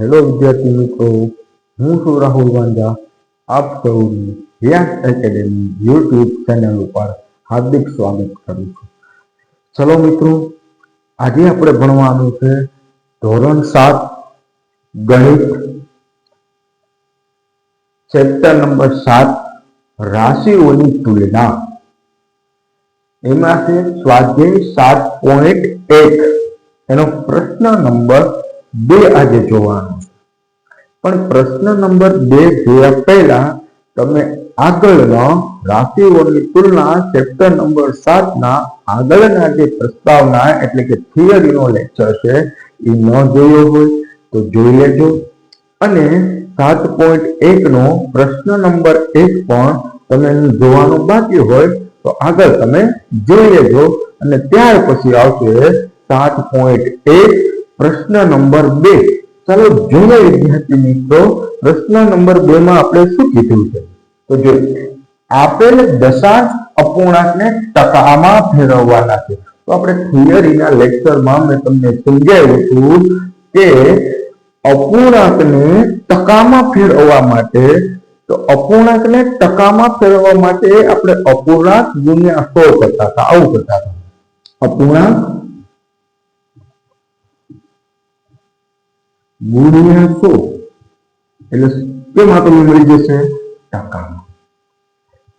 Hello વિદ્યાર્થી મિત્રો, હું છું રાહુલ વાંઝા. આપ સૌની વ્યાસ એકેડેમી યુટ્યુબ ચેનલ ઉપર હાર્દિક સ્વાગત કરું છું. ચલો મિત્રો, આજે આપણે ભણવાનું છે ધોરણ સાત, ગણિત. ચેપ્ટર નંબર સાત, રાશિઓની તુલના. એમાં છે સ્વાધ્યાય સાત પોઈન્ટ એક. એનો પ્રશ્ન નંબર બે આજે જોવાનું પણ પ્રશ્ન નંબર બે જોયા પહેલા તમે આગળના રાશિઓની તુલના ચેપ્ટર નંબર સાત ના આગળના જે પ્રસ્તાવના એટલે કે થિયરીનો લેક્ચર છે, એ ન જોયો હોય તો જોઈ લેજો. અને સાત પોઈન્ટ એક નો પ્રશ્ન નંબર એક પણ તમે જોવાનું બાકી હોય તો આગળ તમે જોઈ લેજો. અને ત્યાર પછી આવશે સાત પોઈન્ટ એક પ્રશ્ન નંબર બે. ચાલો જોઈએ વિદ્યાર્થી મિત્રો, પ્રશ્ન નંબર બે માં આપણે શું કીધું છે? તો જો આપેલ દશાંશ અપૂર્ણાંકને ટકામાં ફેરવવાના છે. તો આપણે થિયરીના લેક્ચરમાં મેં તમને સમજાવ્યું હતું કે અપૂર્ણાંકને ટકામાં ફેરવવા માટે, તો અપૂર્ણાંકને ટકામાં ફેરવવા માટે આપણે અપૂર્ણાંક ગુણ્યા સો કરતા હતા, આવું કરતા હતા. અપૂર્ણાંક ગુણ્યા સો એટલે કેમાં તમને મળી જશે? ટકામાં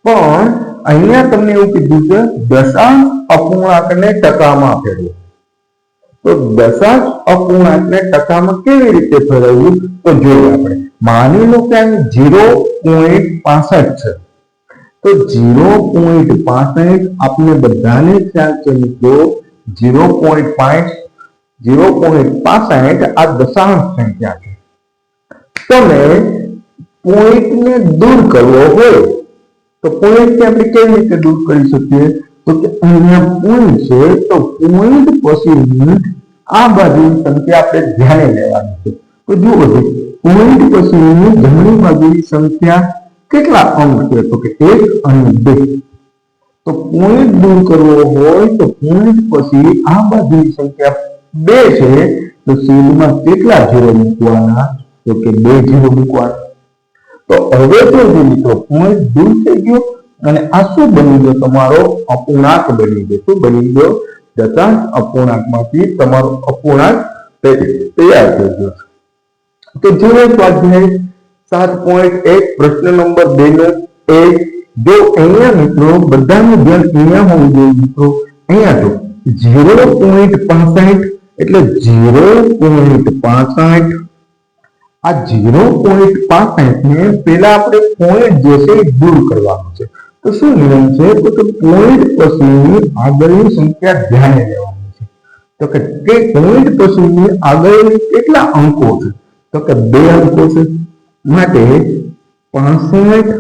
પણ અહીંયા તમને એવું કીધું છે, દશાંશ અપૂર્ણાંકને ટકામાં ફેરવો. તો દશાંશ અપૂર્ણાંકને ટકામાં કેવી રીતે ફેરવવું? તો જોઈએ આપણે. માની લો કે અહીં જીરો પોઈન્ટ પાસઠ છે. તો જીરો પોઈન્ટ પાસઠ આપને બધાને ખ્યાલ છે મિત્રો જીરો પોઈન્ટ પાંચ જીરો પોઈન્ટ પાસઠ આ દશાંશ સંખ્યા છે તમે પોઈન્ટને દૂર કરવો હોય તો પોઈન્ટને આપણે કેવી રીતે દૂર કરી શકીએ તો કે અહીંયા પોઈન્ટ છે તો પોઈન્ટ પછી આ બાજુની સંખ્યા આપણે ધ્યાને લેવાની છે તો જુઓ છે પોઈન્ટ પછીની જમણી બાજુની સંખ્યા કેટલા અંક છે તો કે એક અને બે તો પોઈન્ટ દૂર કરવો હોય તો પોઈન્ટ પછી આ બાજુની સંખ્યા બે છે, તો સીધમાં કેટલા જીરો મૂકવાના? તો કે બે જીરો મૂકવાના. તો હવે તો જે પોઈન્ટ દૂર થઈ ગયો અને આ શું બની ગયો? તમારો અપૂર્ણાંક બની ગયો. શું બની ગયો? દશાંશ અપૂર્ણાંકમાંથી તમારો અપૂર્ણાંક તૈયાર થઈ ગયો તો જોઈએ સ્વાધ્યાય, સાત પોઈન્ટ એક, પ્રશ્ન નંબર બે નો એક. જો અહીંયા મિત્રો બધાનું ધ્યાન અહીંયા હોવું જોઈએ મિત્રો. અહીંયા જો ઝીરો પોઈન્ટ પાસઠ એટલે ઝીરો પોઈન્ટ પાસઠ આ ઝીરો પોઈન્ટ પાસઠ ને પેલા આપણે પોઈન્ટ જે છે એ દૂર કરવાનું છે. તો શું નિયમ છે? તો કે પોઈન્ટ પછી આગળની સંખ્યા ધ્યાને લેવાની છે. તો કે તે પોઈન્ટ પછી આગળની કેટલા અંકો છે? તો કે બે અંકો છે. માટે પાસઠ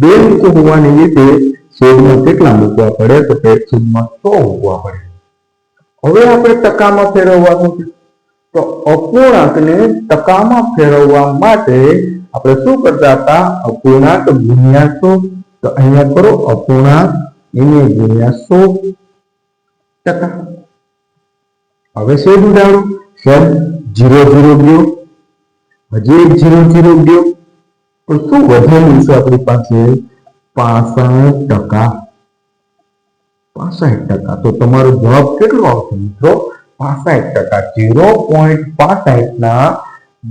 બે અંકો હોવાને લીધે છેદમાં કેટલા મૂકવા પડે? તો કે છેદમાં સો મૂકવા પડે. હવે આપણે ટકામાં ફેરવવાનું છે. તો અપૂર્ણાંકને ટકામાં ફેરવવા માટે આપણે શું કરતા હતા? અપૂર્ણાંક ગુણ્યા સો. તો અહીંયા કરો અપૂર્ણાંક એને ગુણ્યા સો ટકા. હવે શું ઉડાડો. સર જીરો જીરો ગયો. હજી એક જીરો જીરો ગયો. તો શું વધેલું છે આપણી પાસે? પાસઠ ટકા. પાસઠ ટકા. તો તમારો જવાબ કેટલો આવશે મિત્રો? પાસઠ ટકા. જીરો પોઈન્ટ પાસઠ ના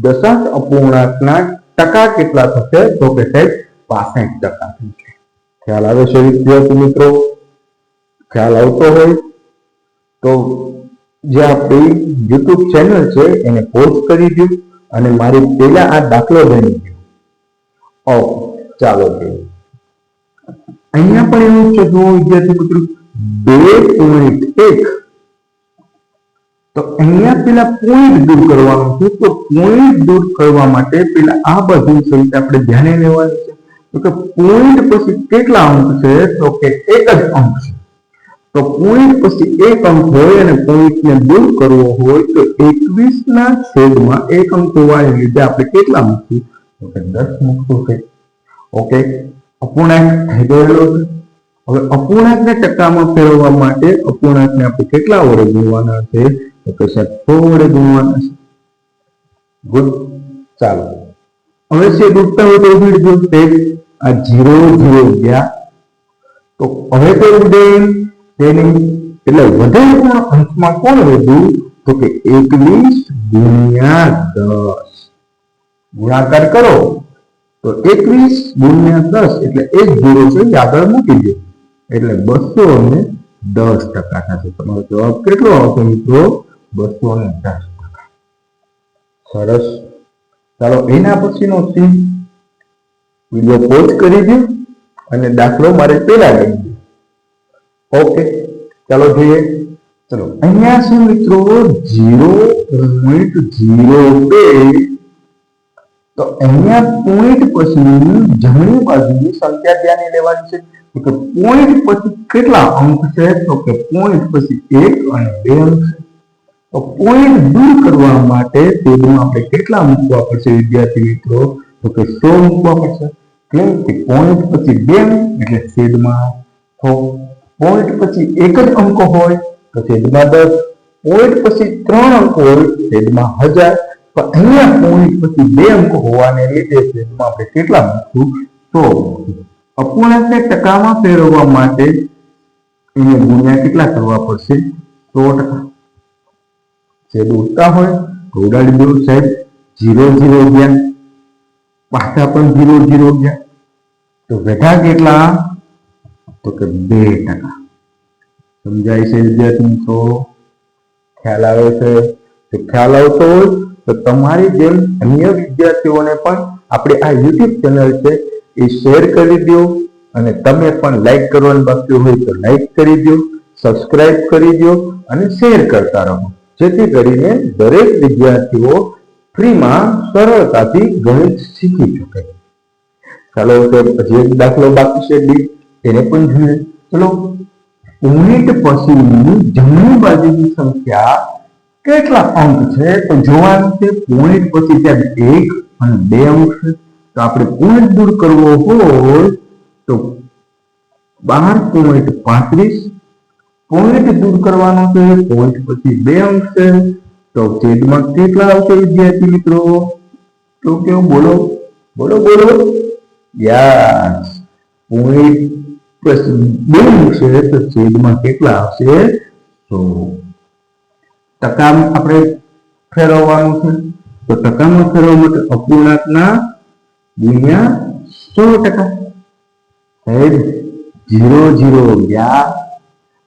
દશાંશ અપૂર્ણાંકના ટકા કેટલા થશે? તો કે સાહેબ, પાસઠ ટકા થશે. ખ્યાલ આવે છે વિદ્યાર્થી મિત્રો? ખ્યાલ આવતો હોય? તો જે આપણી યુટ્યુબ ચેનલ છે, એને પોઝ કરી દો અને મારી પેલા આ દાખલો બની ગયો ઓ ચાલો જોઈએ. અહીંયા પણ એવું છે, જુઓ વિદ્યાર્થી મિત્રો. બે પોઈન્ટ એક. તો અહીંયા પેલા પોઈન્ટ દૂર કરવાનું છે. તો પોઈન્ટ દૂર કરવા માટે પેલા આ બધું સહિત આપણે ધ્યાને લેવાનું છે. તો કે પોઈન્ટ પછી કેટલા અંક છે? તો કે એક જ અંક છે. તો પોઈન્ટ પછી એક અંક હોય અને પોઈન્ટને દૂર કરવો હોય તો એકવીસ ના છેદમાં એક અંક હોવાને લીધે આપણે કેટલા મૂકીએ? તો કે દસ મૂકવું છે ઓકે. અપૂર્ણાંક થઈ ગયેલો છે. હવે અપૂર્ણાંકને ટકામાં ફેરવવા માટે અપૂર્ણાંકને આપણે કેટલા વડે ગુણવાના છે? તો કે સાહેબ, સો વડે ગુણવાના છે. ગુડ. ચાલો. હવે છે ડૂબતા હોય તો દો. તે આ જીરો જીરો ગયા. તો હવે તો ઉડે તેની એટલે પણ અંશમાં કોણ વધ્યું તો કે એકવીસ ગુણ્યા દસ. ગુણાકાર કરો. તો એકવીસ ગુણ્યા દસ એટલે એક જીરો છે. આગળ મૂકી દો એટલે બસો ને દસ ટકા થશે તમારો જવાબ કેટલો આવશે મિત્રો? બસો ને દસ ટકા. સરસ. ચાલો, એના પછીનો સી વીડિયો પોઝ કરી દો અને દાખલો મારે પેલા લઈ દો ઓકે ચાલો જોઈએ. ચલો, અહીંયા છે મિત્રો જીરો પોઈન્ટ જીરો બે. તો અહીંયા પોઈન્ટ પછી જમણી બાજુની સંખ્યા ધ્યાને લેવાની છે. તો પોઈન્ટ પછી કેટલા અંક છે? તો કે પોઈન્ટ પછી એક અને બે અંક છે. તો પોઈન્ટ દૂર કરવા માટે તેમાં આપણે કેટલા મૂકવા પડશે વિદ્યાર્થી મિત્રો? તો કે સો મૂકવા પડશે. કેમ કે પોઈન્ટ પછી બે એટલે છેદમાં છ પોઈન્ટ પછી એક જ અંક હોય તો છેદમાં દસ. પોઈન્ટ પછી ત્રણ અંક હોય છેદમાં હજાર. તો અહીંયા પોઈન્ટ પછી બે અંક હોવાને લીધે છેદમાં આપણે કેટલા મૂકશું? તો અપૂર્ણાંકને ટકામાં ફેરવવા માટે એને ગુણ્યા કેટલા કરવા પડશે? સો ટકા. છેદ ઉડતા હોય તો ઉડાડી દો સાહેબ, જીરો જીરો ગયા પાછા પણ જીરો જીરો ગયા તો બેઠા કેટલા? તો કે બે ટકા. સમજાય છે વિદ્યાર્થી મિત્રો? ખ્યાલ આવે છે? તો ખ્યાલ આવતો હોય તો તમારી જેમ અન્ય વિદ્યાર્થીઓને પણ આપણે આ યુટ્યુબ ચેનલ છે એ શેર કરી દો અને તમે પણ લાઈક કરવાનું બાકી હોય તો લાઈક કરી દો સબસ્ક્રાઇબ કરી દો અને શેર કરતા રહો. જેથી કરીને દરેક વિદ્યાર્થીઓ ફ્રીમાં સરળતાથી ગણિત શીખી શકે. ચાલો તો પછી એક દાખલો બાકી છે ડી એને પણ જોઈએ. ચલો પોઈન્ટ પછીની જમણી બાજુની સંખ્યા કેટલા અંક છે? તો જોવાનું છે પોઈન્ટ પછી ત્યાં એક અને બે અંક છે. તો આપણે પોઈન્ટ દૂર કરવો હોય તો બાર પોઈન્ટ પાંત્રીસ પોઈન્ટ દૂર કરવાનો છે પોઈન્ટ પછી બે અંક છે, તો છેદમાં કેટલા આવશે વિદ્યાર્થી મિત્રો? તો કેવું બોલો બોલો બોલો. યસ. પોઈન્ટ પ્લસ બે અંક છે, તો છેદમાં કેટલા આવશે? તો ટકા આપણે ફેરવવાનું છે. તો ટકામાં ફેરવવા માટે અપૂર્ણાંકના ગુણ્યા સો ટકા. સાહેબ, જીરો જીરો ગયા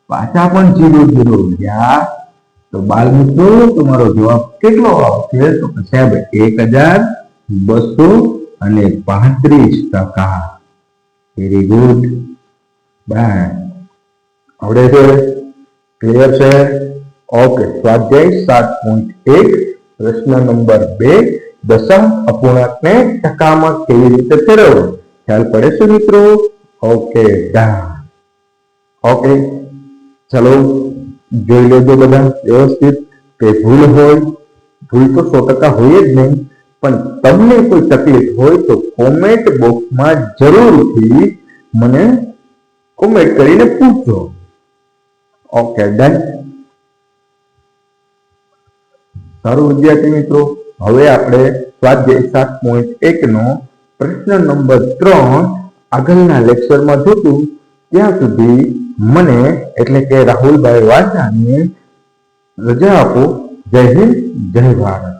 પાછા પણ જીરો જીરો ગયા તો બાલ મિત્રો તમારો જવાબ કેટલો આવશે? તો સાહેબ એક હજાર બસો અને પાંત્રીસ ટકા. વેરી ગુડ બાય આવડે છે? ક્લિયર છે? ઓકે સ્વાધ્યાય સાત પોઈન્ટ એક, પ્રશ્ન નંબર બે. દશાંશ અપૂર્ણાંકને ટકામાં કેવી રીતે ફેરવવો? ખ્યાલ પડે છે મિત્રો? ઓકે ઓકે, ચલો, જોઈ લેજો બધા, વ્યવસ્થિત. કે ભૂલ હોય, ભૂલ તો સો ટકા હોય જ નહીં, પણ તમને કોઈ તકલીફ હોય તો કોમેન્ટ બોક્સમાં જરૂરથી મને કોમેન્ટ કરીને પૂછજો. Okay, done. સારું વિદ્યાર્થી મિત્રો હવે આપણે સ્વાધ્યાય સાત પોઈન્ટ એક નો પ્રશ્ન નંબર ત્રણ આગળના લેક્ચરમાં જોતું ત્યાં સુધી મને એટલે કે રાહુલભાઈ વાંચાને રજા આપો. જય હિન્દ, જય ભારત.